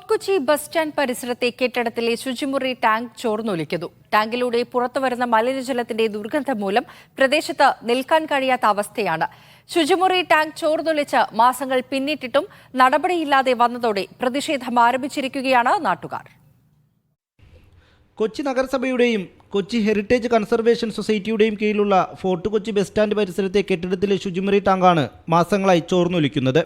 Fort Kochi bus stand പരിസരത്തെ കെട്ടിടത്തിലെ ശുചിമുറി tank ചോർന്നൊലിക്കുന്നു. ടാങ്കിലൂടെ പുറത്തുവരുന്ന മലിനജലത്തിന്റെ ദുർഗന്ധം മൂലം പ്രദേശത്ത് നിൽക്കാൻ കഴിയാത്ത അവസ്ഥയാണ്. ശുചിമുറി ടാങ്ക് ചോർന്നൊലിച്ച് മാസങ്ങൾ പിന്നിട്ടിട്ടും നടപടിയില്ലാതെ വന്നതോടെ പ്രതിഷേധം ആരംഭിച്ചിരിക്കുകയാണ് നാട്ടുകാർ. കൊച്ചി നഗരസഭയുടെയും കൊച്ചി ഹെറിറ്റേജ് കൺസർവേഷൻ സൊസൈറ്റിയുടെയും കീഴിലുള്ള ഫോർട്ട് കൊച്ചി ബസ് സ്റ്റാൻഡ് പരിസരത്തെ കെട്ടിടത്തിലെ ശുചിമുറി ടാങ്കാണ് മാസങ്ങളായി ചോർന്നൊലിക്കുന്നത്.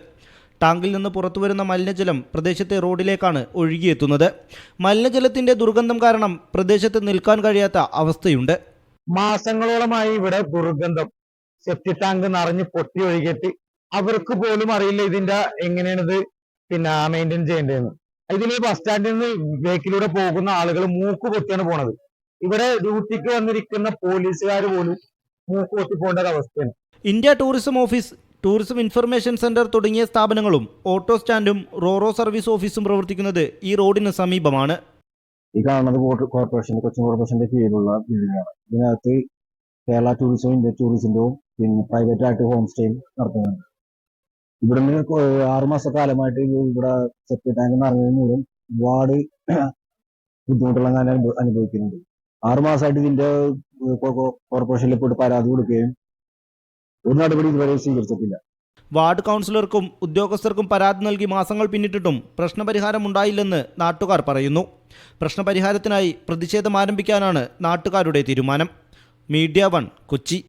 ടാങ്കിൽ നിന്ന് പുറത്തുവരുന്ന മലിനജലം പ്രദേശത്തെ റോഡിലേക്കാണ് ഒഴുകിയെത്തുന്നത്. മലിനജലത്തിന്റെ ദുർഗന്ധം കാരണം പ്രദേശത്ത് നിൽക്കാൻ കഴിയാത്ത അവസ്ഥയുണ്ട്. മാസങ്ങളോളമായി ഇവിടെ ദുർഗന്ധം സെപ്റ്റി ടാങ്ക് നിറഞ്ഞ് പൊട്ടി ഒഴുകിയിട്ട് അവർക്ക് പോലും അറിയില്ല ഇതിന്റെ എങ്ങനെയാണിത് പിന്നെ മെയിന്റെയിൻ ചെയ്യേണ്ടതെന്ന്. ഇതിൽ ബസ് സ്റ്റാൻഡിൽ നിന്ന് ബേക്കിലൂടെ പോകുന്ന ആളുകൾ മൂക്ക് പൊത്തിയാണ് പോണത്. ഇവിടെ ഡ്യൂട്ടിക്ക് വന്നിരിക്കുന്ന പോലീസുകാർ പോലും മൂക്ക് പൊട്ടി പോകേണ്ട ഒരു അവസ്ഥയാണ്. India tourism office tourism information centre തുടങ്ങിയ സ്ഥാപനങ്ങളും ഓട്ടോ സ്റ്റാൻഡും റോറോ സർവീസ് ഓഫീസും പ്രവർത്തിക്കുന്നത് ഈ റോഡിന് സമീപമാണ്. ഈ കാണുന്നത് കോർപ്പറേഷൻ കൊച്ചിൻ കോർപ്പറേഷന്റെ കീഴിലുള്ള ബിൽഡിംഗ് ആണ് ഇതിനകത്ത് കേരള ടൂറിസവും ഇന്ത്യ ടൂറിസത്തിന്റെയും പിന്നെ പ്രൈവറ്റ് ആയിട്ട് ഹോം സ്റ്റേയും നടത്തുന്നുണ്ട്. ഇവിടുന്ന് ആറുമാസ കാലമായിട്ട് ഇവിടെ സെപ്റ്റി ടാങ്ക് നിറഞ്ഞതിന് മൂലം ഒരുപാട് ബുദ്ധിമുട്ടുള്ള അനുഭവിക്കുന്നുണ്ട്. ആറുമാസമായിട്ട് ഇതിന്റെ കോർപ്പറേഷനിൽ പോയിട്ട് പരാതി കൊടുക്കുകയും ഒരു നടപടി ഇതുവരെ സ്വീകരിച്ചിട്ടില്ല. വാർഡ് കൗൺസിലർക്കും ഉദ്യോഗസ്ഥർക്കും പരാതി നൽകി മാസങ്ങൾ പിന്നിട്ടിട്ടും പ്രശ്നപരിഹാരം ഉണ്ടായില്ലെന്ന് നാട്ടുകാർ പറയുന്നു. പ്രശ്നപരിഹാരത്തിനായി പ്രതിഷേധം ആരംഭിക്കാനാണ് നാട്ടുകാരുടെ തീരുമാനം. Media One Kochi.